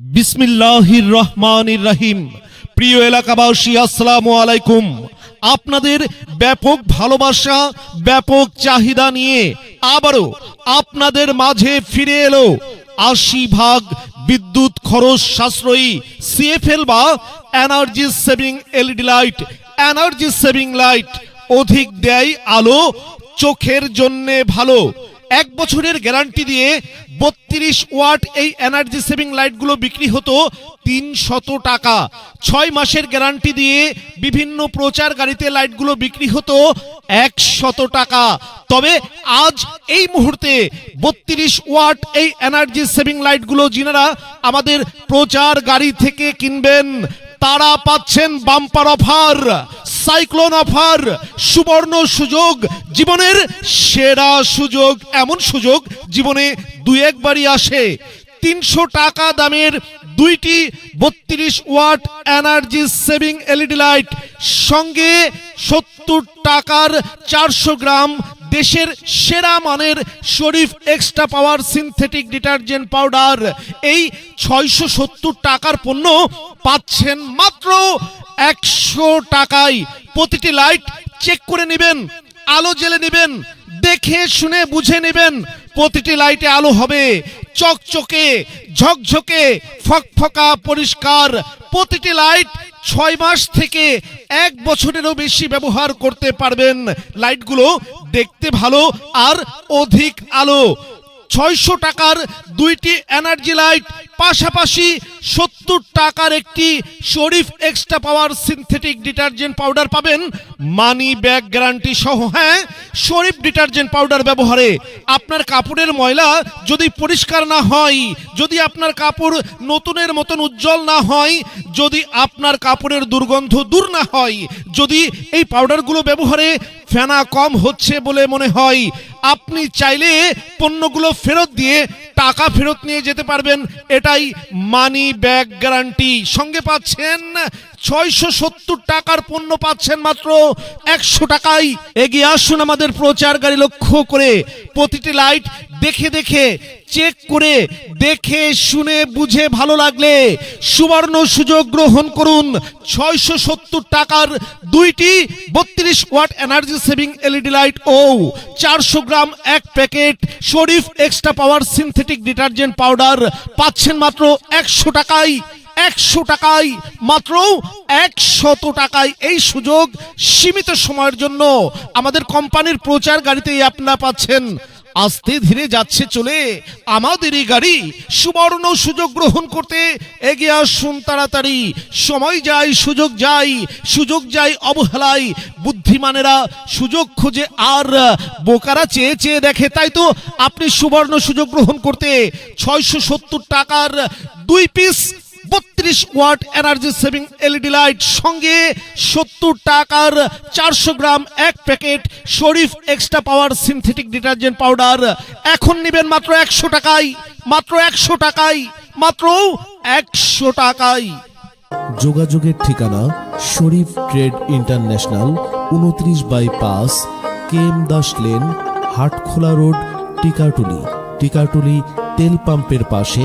বিসমিল্লাহির রহমানির রহিম। প্রিয় এলাকাবাসী, আসসালামু আলাইকুম। আপনাদের ব্যাপক ভালোবাসা, ব্যাপক চাহিদা নিয়ে আবারও আপনাদের মাঝে ফিরে এলো আশি ভাগ বিদ্যুৎ খরচ সাশ্রয়ী সিএফএল বা energy saving LED light. Energy saving light অধিক দেয় আলো, চোখের জন্যে ভালো। এক বছরের গ্যারান্টি দিয়ে বত্রিশ ওয়াট এই এনার্জি সেভিং লাইটগুলো বিক্রি হতো তিনশত টাকা। ছয় মাসের গ্যারান্টি দিয়ে বিভিন্ন প্রচার গাড়িতে লাইটগুলো বিক্রি হতো একশত টাকা। তবে আজ এই মুহূর্তে বত্রিশ ওয়াট এই এনার্জি সেভিং লাইটগুলো যিনারা আমাদের প্রচার গাড়ি থেকে কিনবেন, তারা পাচ্ছেন বাম্পার অফার। সাইক্লোন অফার, সুবর্ণ সুযোগ, জীবনের সেরা সুযোগ, এমন সুযোগ জীবনে দুই একবারই আসে। তিনশো টাকা দামের দুইটি বত্রিশ watt energy saving LED light, সঙ্গে সত্তর টাকার চারশো গ্রাম দেশের সেরা মানের Sharif extra power synthetic detergent powder. এই ছয়শো সত্তর টাকার পণ্য পাচ্ছেন মাত্র একশো টাকায় প্রতিটি লাইট চেক করে নেবেন, আলো জেলে নেবেন, দেখে শুনে বুঝে নেবেন, প্রতিটি লাইটে আলো হবে। চকচকে, ঝকঝকে, ফকফকা, পরিষ্কার, প্রতিটি লাইট ছয় মাস থেকে এক বছরেরও বেশি ব্যবহার করতে পারবেন। লাইটগুলো দেখতে ভালো আর অধিক আলো। ছয়শো টাকার দুইটি এনার্জি লাইট, পাশাপাশি সত্তর টাকার একটি Sharif extra power synthetic detergent powder পাবেন। মানি ব্যাগ গ্যারান্টি সহ হ্যাঁ শরীফ ডিটারজেন্ট পাউডার ব্যবহারে আপনার কাপড়ের ময়লা যদি পরিষ্কার না হয়, যদি আপনার কাপড় নতুনের মতন উজ্জ্বল না হয়, যদি আপনার কাপড়ের দুর্গন্ধ দূর না হয়, যদি এই পাউডারগুলো ব্যবহারে ফেনা কম হচ্ছে বলে মনে হয়। আপনি চাইলে পণ্যগুলো ফেরত দিয়ে টাকা ফেরত নিয়ে যেতে পারবেন। এটাই মানি ব্যাগ গ্যারান্টি সঙ্গে পাচ্ছেন ছয়শো সত্তর টাকার পণ্য পাচ্ছেন মাত্র একশো টাকায়। এগিয়ে আসুন আমাদের প্রচার গাড়ি লক্ষ্য করে। প্রতিটি লাইট দেখে দেখে, চেক করে দেখে শুনে বুঝে ভালো লাগলে সুবর্ণ সুযোগ গ্রহণ করুন ছয়শো সত্তর টাকার দুইটি বত্রিশ watt energy saving LED light ও চারশো গ্রাম এক packet Sharif extra power synthetic detergent powder পাচ্ছেন মাত্র একশো টাকায়। একশো টাকায়, মাত্র একশত টাকায় এই সুযোগ সীমিত সময়ের জন্য আমাদের কোম্পানির প্রচার গাড়িতেই আপনারা পাচ্ছেন। আস্তে ধীরে যাচ্ছে চলে আমাদের এই গাড়ি। সুবর্ণ সুযোগ গ্রহণ করতে এগিয়ে আসুন তাড়াতাড়ি। সময় যায়, সুযোগ যায় সুযোগ যায় অবহেলায়। বুদ্ধিমানেরা সুযোগ খোঁজে আর বোকারা চেয়ে চেয়ে দেখে, তাই তো আপনি সুবর্ণ সুযোগ গ্রহণ করতে ছয়শো সত্তর টাকার দুই পিস বত্রিশ watt energy saving LED light সঙ্গে সত্তর টাকার চারশো গ্রাম এক packet Sharif extra power synthetic detergent powder. এখন নেবেন মাত্র একশো টাকায়, মাত্র একশো টাকায়, মাত্র একশো টাকায়। যোগাযোগের ঠিকানা শরীফ ট্রেড ইন্টারন্যাশনাল উনত্রিশ বাই পাঁচ K M Das lane, Hatkhola road, Tikatuli. Tikatuli তেল পাম্পের পাশে